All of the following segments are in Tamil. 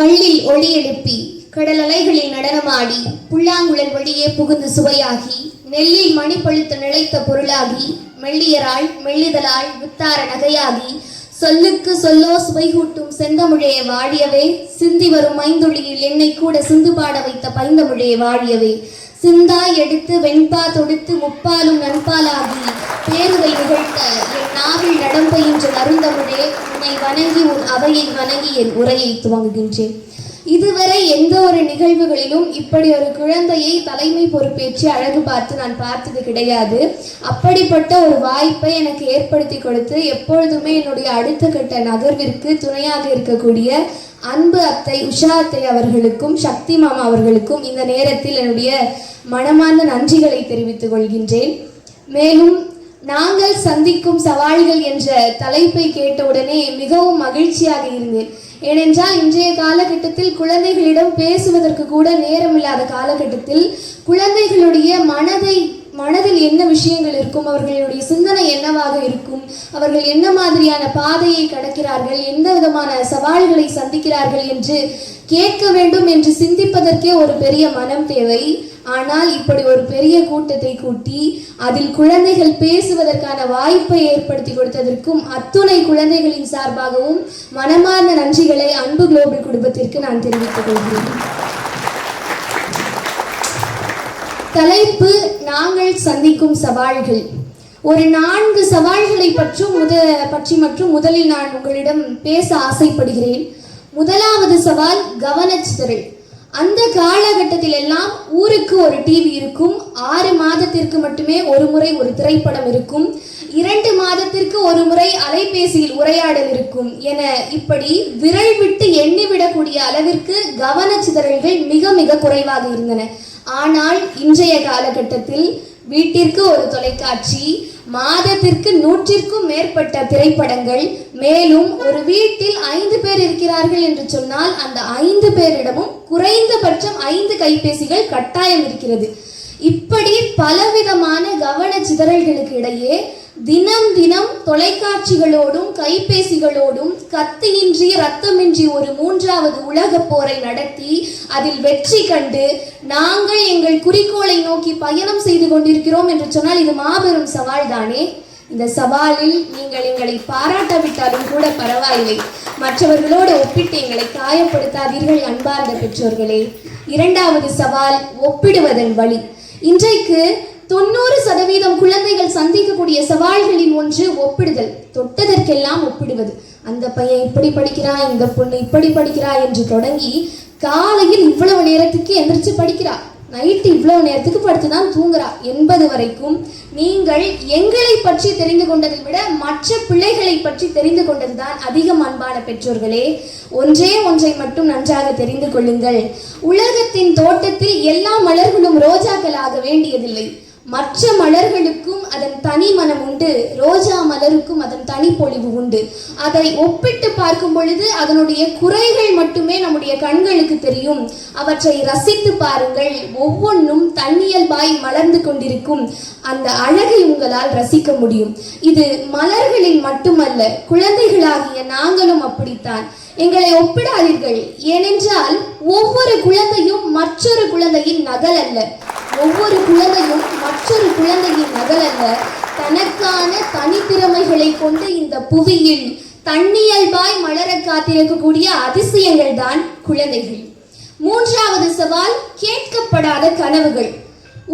கல்லில் ஒளி எழுப்பி கடல் அலைகளில் நடனமாடி புல்லாங்குழல் வழியே புகுந்து சுவையாகி நெல்லில் மணி பழுத்து நிலைத்த பொருளாகி மெல்லியராள் மெல்லிதலாய் வித்தார நகையாகி சொல்லுக்கு சொல்லோ சுவைகூட்டும் செந்தமுழையை வாழியவே சிந்தி வரும் மைந்தொழியில் என்னை கூட சிந்து பாட வைத்த பைந்தமுழையை வாழியவே. சிந்தாய் எடுத்து வெண்பா தொடுத்து முப்பாலும் நண்பாலாகி பேருவை நிகழ்த்த என் நாவில் நடம்பயின்ற அருந்தமிழே உன்னை வணங்கி உன் அவையை வணங்கி என் உரையை துவங்குகின்றேன். இதுவரை எந்த ஒரு நிகழ்வுகளிலும் இப்படி ஒரு குழந்தையை தலைமை பொறுப்பேற்று அழகு பார்த்து நான் பார்த்தது கிடையாது. அப்படிப்பட்ட ஒரு வாய்ப்பை எனக்கு ஏற்படுத்தி கொடுத்து எப்பொழுதுமே என்னுடைய அடுத்த கட்ட நகர்விற்கு துணையாக இருக்கக்கூடிய அன்பு அத்தை உஷா அத்தை அவர்களுக்கும் சக்தி மாமா அவர்களுக்கும் இந்த நேரத்தில் என்னுடைய மனமார்ந்த நன்றிகளை தெரிவித்துக் கொள்கின்றேன். மேலும் நாங்கள் சந்திக்கும் சவால்கள் என்ற தலைப்பை கேட்டவுடனே மிகவும் மகிழ்ச்சியாக இருந்தேன். ஏனென்றால் இன்றைய காலகட்டத்தில் குழந்தைகளிடம் பேசுவதற்கு கூட நேரமில்லாத காலகட்டத்தில் குழந்தைகளுடைய மனதை மனதில் என்ன விஷயங்கள் இருக்கும் அவர்களுடைய சிந்தனை என்னவாக இருக்கும் அவர்கள் என்ன மாதிரியான பாதையை கடக்கிறார்கள் எந்த விதமான சவால்களை சந்திக்கிறார்கள் என்று கேட்க வேண்டும் என்று சிந்திப்பதற்கே ஒரு பெரிய மனம் தேவை. ஆனால் இப்படி ஒரு பெரிய கூட்டத்தை கூட்டி அதில் குழந்தைகள் பேசுவதற்கான வாய்ப்பை ஏற்படுத்தி கொடுத்ததற்கும் அத்துணை குழந்தைகளின் சார்பாகவும் மனமார்ந்த நன்றிகளை அன்பு குளோபல் குடும்பத்திற்கு நான் தெரிவித்துக் கொள்கிறேன். தலைப்பு நாங்கள் சந்திக்கும் சவால்கள். ஒரு நான்கு சவால்களை பற்றும் முத பற்றி மற்றும் முதலில் நான் உங்களிடம் பேச ஆசைப்படுகிறேன். முதலாவது சவால் கவனச்சிதறல். அந்த காலகட்டத்தில் எல்லாம் ஊருக்கு ஒரு டிவி இருக்கும். ஆறு மாதத்திற்கு மட்டுமே ஒரு முறை ஒரு திரைப்படம் இருக்கும். இரண்டு மாதத்திற்கு ஒரு முறை அலைபேசியில் உரையாடல் இருக்கும் என இப்படி விரல் விட்டு எண்ணிவிடக்கூடிய அளவிற்கு கவனச்சிதறல்கள் மிக மிக குறைவாக இருந்தன. ஆனால் இன்றைய காலகட்டத்தில் வீட்டிற்கு ஒரு தொலைக்காட்சி மாதத்திற்கு நூற்றிற்கும் மேற்பட்ட திரைப்படங்கள் மேலும் ஒரு வீட்டில் ஐந்து பேர் இருக்கிறார்கள் என்று சொன்னால் அந்த ஐந்து பேரிடமும் குறைந்தபட்சம் ஐந்து கைபேசிகள் கட்டாயம் இருக்கிறது. இப்படி பலவிதமான கவன சிதறல்களுக்கு இடையே தினம் தினம் தொலைக்காட்சிகளோடும் கைபேசிகளோடும் கத்தியின்றி ரத்தமின்றி ஒரு மூன்றாவது உலகப் போரை நடத்தி அதில் வெற்றி கண்டு நாங்கள் எங்கள் குறிக்கோளை நோக்கி பயணம் செய்து கொண்டிருக்கிறோம் என்று சொன்னால் இது மாபெரும் சவால் தானே? இந்த சவாலில் நீங்கள் எங்களை பாராட்டாவிட்டாலும் கூட பரவாயில்லை. மற்றவர்களோடு ஒப்பிட்டு எங்களை காயப்படுத்தாதீர்கள் அன்பார்ந்த பெற்றோர்களே. இரண்டாவது சவால் ஒப்பிடுவதன் வழி. இன்றைக்கு தொண்ணூறு சதவீதம் குழந்தைகள் சந்திக்கக்கூடிய சவால்களின் ஒன்று ஒப்பிடுதல். தொட்டதற்கெல்லாம் ஒப்பிடுவது. அந்த பையன் இப்படி படிக்கிறா இந்த பொண்ணு இப்படி படிக்கிறா என்று தொடங்கி காலையில் இவ்வளவு நேரத்துக்கு எந்திரிச்சு படிக்கிறா. நைட்டு இவ்வளவு நேரத்துக்கு படுத்து தான் தூங்குறா. என்பது வரைக்கும் நீங்கள் எங்களை பற்றி தெரிந்து கொண்டதை விட மற்ற பிள்ளைகளை பற்றி தெரிந்து கொண்டதுதான் அதிகம் அன்பான பெற்றோர்களே. ஒன்றே ஒன்றை மட்டும் நன்றாக தெரிந்து கொள்ளுங்கள். உலகத்தின் தோட்டத்தில் எல்லா மலர்களும் ரோஜாக்களாக வேண்டியதில்லை. மற்ற மலர்களுக்கும் அதன் தனி மனம் உண்டு. ரோஜா மலருக்கும் அதன் தனி பொழிவு உண்டு. அதை ஒப்பிட்டு பார்க்கும் பொழுது அதனுடைய குறைகள் மட்டுமே நம்முடைய கண்களுக்கு தெரியும். அவற்றை ரசித்து பாருங்கள். ஒவ்வொன்றும் தன்னியல்பாய் மலர்ந்து கொண்டிருக்கும். அந்த அழகை உங்களால் ரசிக்க முடியும். இது மலர்களில் மட்டுமல்ல குழந்தைகளாகிய நாங்களும் அப்படித்தான். எங்களை ஒப்பிடாதீர்கள். ஏனென்றால் ஒவ்வொரு குழந்தையும் மற்றொரு குழந்தையின் நகல் அல்ல. ஒவ்வொரு குழந்தையும் மற்றொரு குழந்தையின் மகள் அல்ல. தனக்கான தனித்திறமைகளை கொண்டு இந்த புவியில் தன்னியல்பாய் மலர காத்திருக்கக்கூடிய அதிசயங்கள் தான் குழந்தைகள். மூன்றாவது சவால் கேட்கப்படாத கனவுகள்.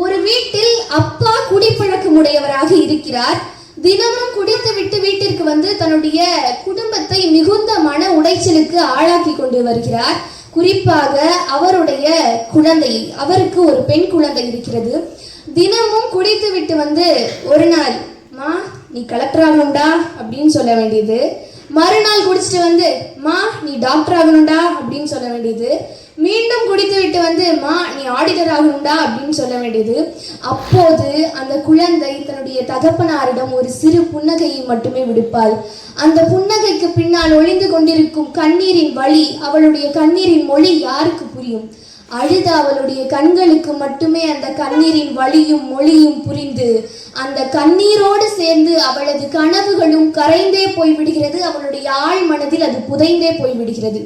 ஒரு வீட்டில் அப்பா குடிப்பழக்கமுடையவராக இருக்கிறார். தினமும் குடித்து விட்டு வீட்டிற்கு வந்து தன்னுடைய குடும்பத்தை மிகுந்த மன உடைச்சலுக்கு ஆளாக்கி கொண்டு வருகிறார். குறிப்பாக அவருடைய குழந்தை அவருக்கு ஒரு பெண் குழந்தை இருக்கிறது. தினமும் குடித்து விட்டு வந்து ஒரு நாள் மா நீ கலெக்டர் ஆகும்டா அப்படின்னு சொல்ல வேண்டியது. மறுநாள் குடிச்சிட்டு வந்து மா நீ டாக்டர் ஆகணும்டா அப்படின்னு சொல்ல வேண்டியது. மீண்டும் குடித்து விட்டு வந்து மா நீ ஆடிட்டர் ஆகணும்டா அப்படின்னு சொல்ல வேண்டியது. அப்போது அந்த குழந்தை தன்னுடைய தகப்பனாரிடம் ஒரு சிறு புன்னகையை மட்டுமே விடுப்பாள். அந்த புன்னகைக்கு பின்னால் ஒளிந்து கொண்டிருக்கும் கண்ணீரின் வழி அவளுடைய கண்ணீரின் மொழி யாருக்கு புரியும்? அழுத அவளுடைய கண்களுக்கு மட்டுமே அந்த கண்ணீரின் வழியும் மொழியும் புரிந்து. அந்த கண்ணீரோடு சேர்ந்து அவளது கனவுகளும் கரைந்தே போய்விடுகிறது. அவளுடைய ஆழ் மனதில் அது புதைந்தே போய்விடுகிறது.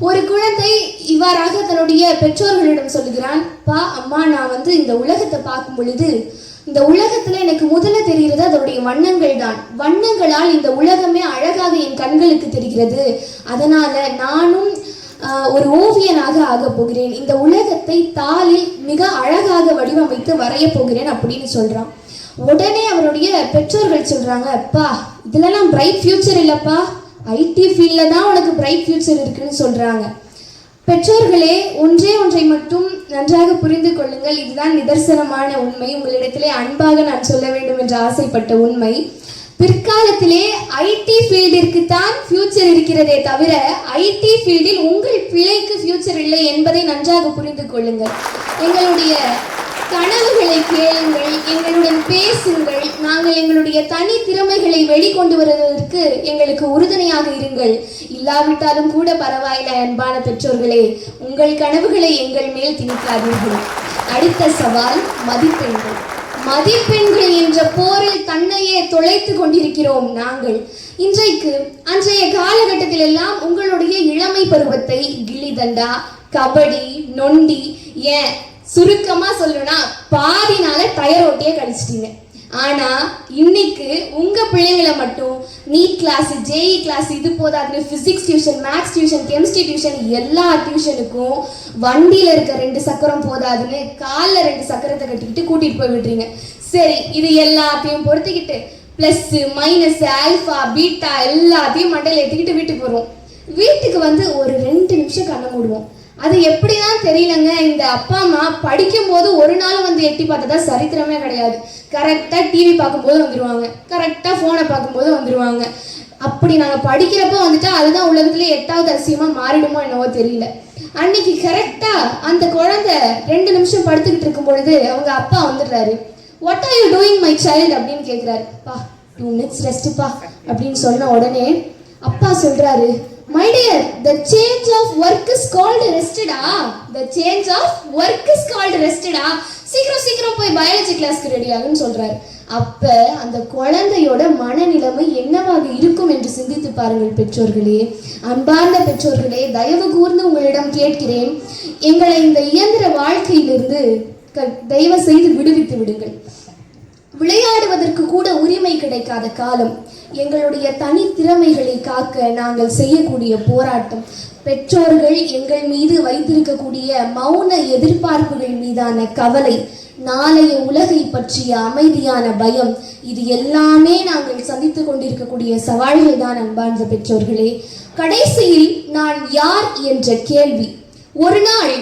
ஒரு குழந்தை இவ்வாறாக தன்னுடைய பெற்றோர்களிடம் சொல்லுகிறான் பா அம்மா நான் வந்து இந்த உலகத்தை பார்க்கும் பொழுது இந்த உலகத்துல எனக்கு முதல்ல தெரிகிறது அதனுடைய வண்ணங்கள் தான். வண்ணங்களால் இந்த உலகமே அழகாக என் கண்களுக்கு தெரிகிறது. அதனால நானும் ஒரு ஓவியனாக ஆக போகிறேன். இந்த உலகத்தை தாளில் மிக அழகாக வடிவமைத்து வரையப் போகிறேன் அப்படின்னு சொல்றான். உடனே அவருடைய பெற்றோர்கள் சொல்றாங்க அப்பா இதுலலாம் பிரைட் ஃபியூச்சர் இல்லப்பா. ஐடி ஃபீல்ட்ல தான் உனக்கு பிரைட் ஃபியூச்சர் இருக்குன்னு சொல்றாங்க. பெற்றோர்களே ஒன்றே ஒன்றை மட்டும் நன்றாக புரிந்து கொள்ளுங்கள். இதுதான் நிதர்சனமான உண்மை. உங்களிடத்திலே அன்பாக நான் சொல்ல வேண்டும் என்று ஆசைப்பட்ட உண்மை. பிற்காலத்திலே ஐடி ஃபீல்டிற்கு தான் ஃபியூச்சர் இருக்கிறதே தவிர ஐடி ஃபீல்டில் உங்கள் பிழைக்கு ஃபியூச்சர் இல்லை என்பதை நன்றாக புரிந்து கொள்ளுங்கள். எங்களுடைய கனவுகளை கேளுங்கள் எங்களுடன் பேசுங்கள் நாங்கள் எங்களுடைய தனி திறமைகளை வெளிக்கொண்டு வருவதற்கு எங்களுக்கு உறுதுணையாக இருங்கள். இல்லாவிட்டாலும் கூட பரவாயில்லை அன்பான பெற்றோர்களே. உங்கள் கனவுகளை எங்கள் மேல் திணிக்காதீர்கள். அடுத்த சவால் மதிப்பெண்கள். மதிப்பெண்கள் என்ற போரில் தன்னையே தொலைத்து கொண்டிருக்கிறோம் நாங்கள். இன்றைக்கு அன்றைய காலகட்டத்தில் எல்லாம் உங்களுடைய இளமை பருவத்தை கில்லிதண்டா கபடி நொண்டி ஏன்? சுருக்கமா சொல்லணும்னா பாதி நாள டயர் ஓட்டியே கழிச்சிட்டீங்க ஆனா இன்னைக்கு உங்க பிள்ளைங்களை மட்டும் நீட் கிளாஸ் ஜேஇ கிளாஸ் இது போதாதுன்னு physics tuition maths tuition chemistry tuition எல்லா டியூஷனுக்கும் வண்டியில இருக்க ரெண்டு சக்கரம் போதாதுன்னு காலில் ரெண்டு சக்கரத்தை கட்டிக்கிட்டு கூட்டிட்டு போய் விடுறீங்க சரி இது எல்லாத்தையும் பொறுத்துக்கிட்டு ப்ளஸ்ஸு மைனஸ் ஆல்ஃபா பீட்டா எல்லாத்தையும் மண்டையில் ஏற்றிக்கிட்டு வீட்டுக்கு வருவோம் வீட்டுக்கு வந்து ஒரு ரெண்டு நிமிஷம் கண்ணை மூடுவோம். அது எப்படிதான் தெரியலங்க இந்த அப்பா அம்மா படிக்கும்போது ஒரு நாள் வந்து எட்டி பார்த்ததா சரித்திரமே கிடையாது. கரெக்டாக டிவி பார்க்கும்போது வந்துடுவாங்க கரெக்டாக ஃபோனை பார்க்கும்போது வந்துடுவாங்க அப்படி நாங்கள் படிக்கிறப்போ வந்துட்டு அதுதான் உலகத்துலேயே எட்டாவது அதிசயமாக மாறிடுமோ என்னவோ தெரியல. அன்னைக்கு கரெக்டாக அந்த குழந்தை ரெண்டு நிமிஷம் படுத்துக்கிட்டு இருக்கும் பொழுது அவங்க அப்பா வந்துடுறாரு. What are you doing my child அப்படின்னு கேட்குறாரு பா டூ மினிட்ஸ் ரெஸ்ட்டுப்பா அப்படின்னு சொன்ன உடனே அப்பா சொல்றாரு. My dear the change of work is called ரெஸ்டடா the change of work is called ரெஸ்டடா சீக்கிரம் சீக்கிரம் போய் பயாலஜி கிளாஸ்க்கு ரெடி ஆகுன்னு சொல்றாரு. அப்ப அந்த குழந்தையோட மனநிலைமை என்னவாக இருக்கும் என்று சிந்தித்து பாருங்கள் பெற்றோர்களே. அன்பார்ந்த பெற்றோர்களே தயவு கூர்ந்து உங்களிடம் கேட்கிறேன். எங்களை இந்த இயந்திர வாழ்க்கையிலிருந்து க- தயவு செய்து விடுவித்து விடுங்கள். விளையாடுவதற்கு கூட உரிமை கிடைக்காத காலம். எங்களுடைய தனி திறமைகளை காக்க நாங்கள் செய்யக்கூடிய போராட்டம். பெற்றோர்கள் எங்கள் மீது வைத்திருக்கக்கூடிய மௌன எதிர்பார்ப்புகள் மீதான கவலை நாளைய உலகை பற்றிய அமைதியான பயம். இது எல்லாமே நாங்கள் சந்தித்துக் கொண்டிருக்கக்கூடிய சவால்கள் தான் அன்பார்ந்த பெற்றோர்களே. கடைசியில் நான் யார் என்ற கேள்வி. ஒரு நாள்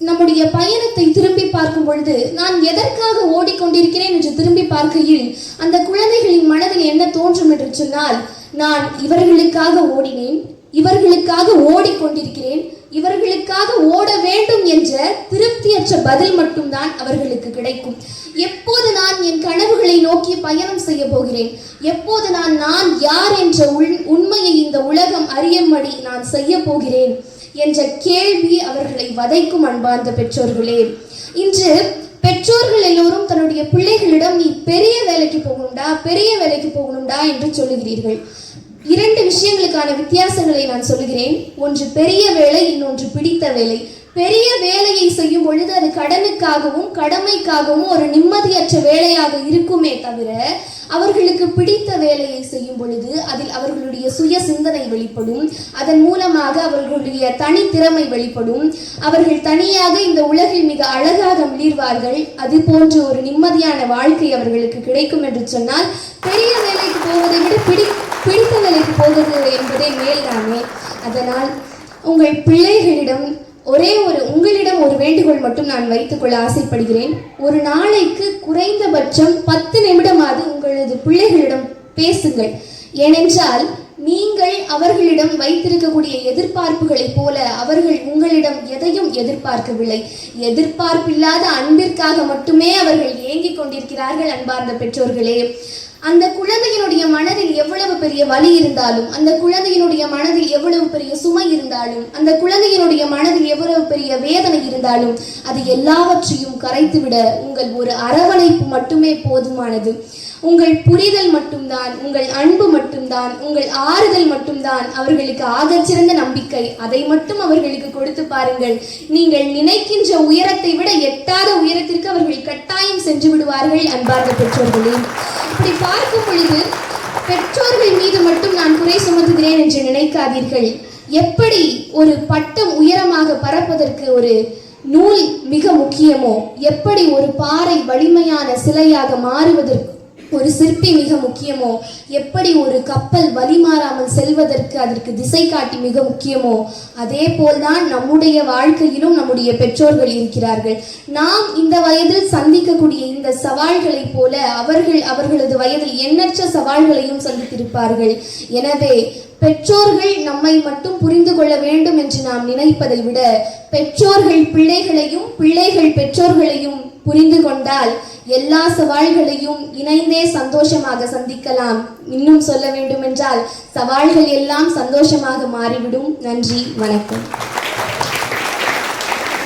நம்முடைய பயணத்தை திரும்பி பார்க்கும் பொழுது நான் எதற்காக ஓடிக்கொண்டிருக்கிறேன் என்று திரும்பி பார்க்கையில் அந்த குழந்தைகளின் மனதில் என்ன தோன்றும் என்று சொன்னால் நான் இவர்களுக்காக ஓடினேன் இவர்களுக்காக ஓடிக்கொண்டிருக்கிறேன் இவர்களுக்காக ஓட வேண்டும் என்ற திருப்தியற்ற பதில் மட்டும்தான் அவர்களுக்கு கிடைக்கும். எப்போது நான் என் கனவுகளை நோக்கி பயணம் செய்ய போகிறேன்? எப்போது நான் நான் யார் என்ற உள் உண்மையை இந்த உலகம் அறியும்படி நான் செய்ய போகிறேன்? என்ற கேள்வி அவர்களை வதைக்கும் அன்பார்ந்த பெற்றோர்களே இன்று பெற்றோர்கள் எல்லோரும் தன்னுடைய பிள்ளைகளிடம் நீ பெரிய வேலைக்கு போகணும்டா பெரிய வேலைக்கு போகணும்டா என்று சொல்லுகிறீர்கள். இரண்டு விஷயங்களுக்கான வித்தியாசங்களை நான் சொல்கிறேன் ஒன்று பெரிய வேலை இன்னொன்று பிடித்த வேலை. பெரிய வேலையை செய்யும் பொழுது அது கடனுக்காகவும் கடமைக்காகவும் ஒரு நிம்மதியற்ற வேலையாக இருக்குமே தவிர அவர்களுக்கு பிடித்த வேலையை செய்யும் பொழுது அதில் அவர்களுடைய சுய சிந்தனை வெளிப்படும். அதன் மூலமாக அவர்களுடைய தனித்திறமை வெளிப்படும். அவர்கள் தனியாக இந்த உலகில் மிக அழகாக மிளிர்வார்கள். அது போன்ற ஒரு நிம்மதியான வாழ்க்கை அவர்களுக்கு கிடைக்கும் என்று சொன்னால் பெரிய வேலைக்கு போவதை விட பிடி பிடித்த வேலைக்கு போவது என்பதே மேல்தானே அதனால் உங்கள் பிள்ளைகளிடம் ஒரே ஒரு உங்களிடம் ஒரு வேண்டுகோள் மட்டும் நான் வைத்துக்கொள்ள ஆசைப்படுகிறேன். ஒரு நாளைக்கு குறைந்தபட்சம் பத்து நிமிடமாவது உங்களது பிள்ளைகளிடம் பேசுங்கள். ஏனென்றால் நீங்கள் அவர்களிடம் வைத்திருக்கக்கூடிய எதிர்பார்ப்புகளைப் போல அவர்கள் உங்களிடம் எதையும் எதிர்பார்க்கவில்லை. எதிர்பார்ப்பில்லாத அன்பிற்காக மட்டுமே அவர்கள் ஏங்கிக் கொண்டிருக்கிறார்கள் அன்பார்ந்த பெற்றோர்களே. அந்த குழந்தையின் மனதில் எவ்வளவு பெரிய வலி இருந்தாலும் அந்த குழந்தையினுடைய மனதில் எவ்வளவு பெரிய சுமை இருந்தாலும் அந்த குழந்தையினுடைய மனதில் எவ்வளவு பெரிய வேதனை இருந்தாலும் அது எல்லாவற்றையும் கரைத்துவிட உங்கள் ஒரு அரவணைப்பு மட்டுமே போதுமானது. உங்கள் புரிதல் மட்டும்தான் உங்கள் அன்பு மட்டும்தான் உங்கள் ஆறுதல் மட்டும்தான் அவர்களுக்கு ஆகச்சிறந்த நம்பிக்கை. அதை மட்டும் அவர்களுக்கு கொடுத்து பாருங்கள். நீங்கள் நினைக்கின்ற உயரத்தை விட எட்டாத உயரத்திற்கு அவர்கள் கட்டாயம் சென்று விடுவார்கள் அன்பார்ந்த பெற்றோர்களே. இப்படி பார்க்கும் பொழுது பெற்றோர்கள் மீது மட்டும் நான் குறை சுமத்துகிறேன் என்று நினைக்காதீர்கள். எப்படி ஒரு பட்டம் உயரமாக பறப்பதற்கு ஒரு நூல் மிக முக்கியமோ எப்படி ஒரு பாறை வலிமையான சிலையாக மாறுவதற்கு ஒரு சிற்பி மிக முக்கியமோ? எப்படி ஒரு கப்பல் வழிமாறாமல் செல்வதற்கு அதற்கு திசை காட்டி மிக முக்கியமோ? அதே போல்தான் நம்முடைய வாழ்க்கையிலும் நம்முடைய பெற்றோர்கள் இருக்கிறார்கள். நாம் இந்த வயதில் சந்திக்கக்கூடிய இந்த சவால்களைப் போல அவர்கள் அவர்களது வயதில் எண்ணற்ற சவால்களையும் சந்தித்திருப்பார்கள். எனவே பெற்றோர்கள் நம்மை மட்டும் புரிந்து கொள்ள வேண்டும் என்று நாம் நினைப்பதை விட பெற்றோர்கள் பிள்ளைகளையும் பிள்ளைகள் பெற்றோர்களையும் புரிந்து கொண்டால் எல்லா சவால்களையும் இணைந்தே சந்தோஷமாக சந்திக்கலாம். இன்னும் சொல்ல வேண்டுமென்றால் சவால்கள் எல்லாம் சந்தோஷமாக மாறிவிடும். நன்றி வணக்கம்.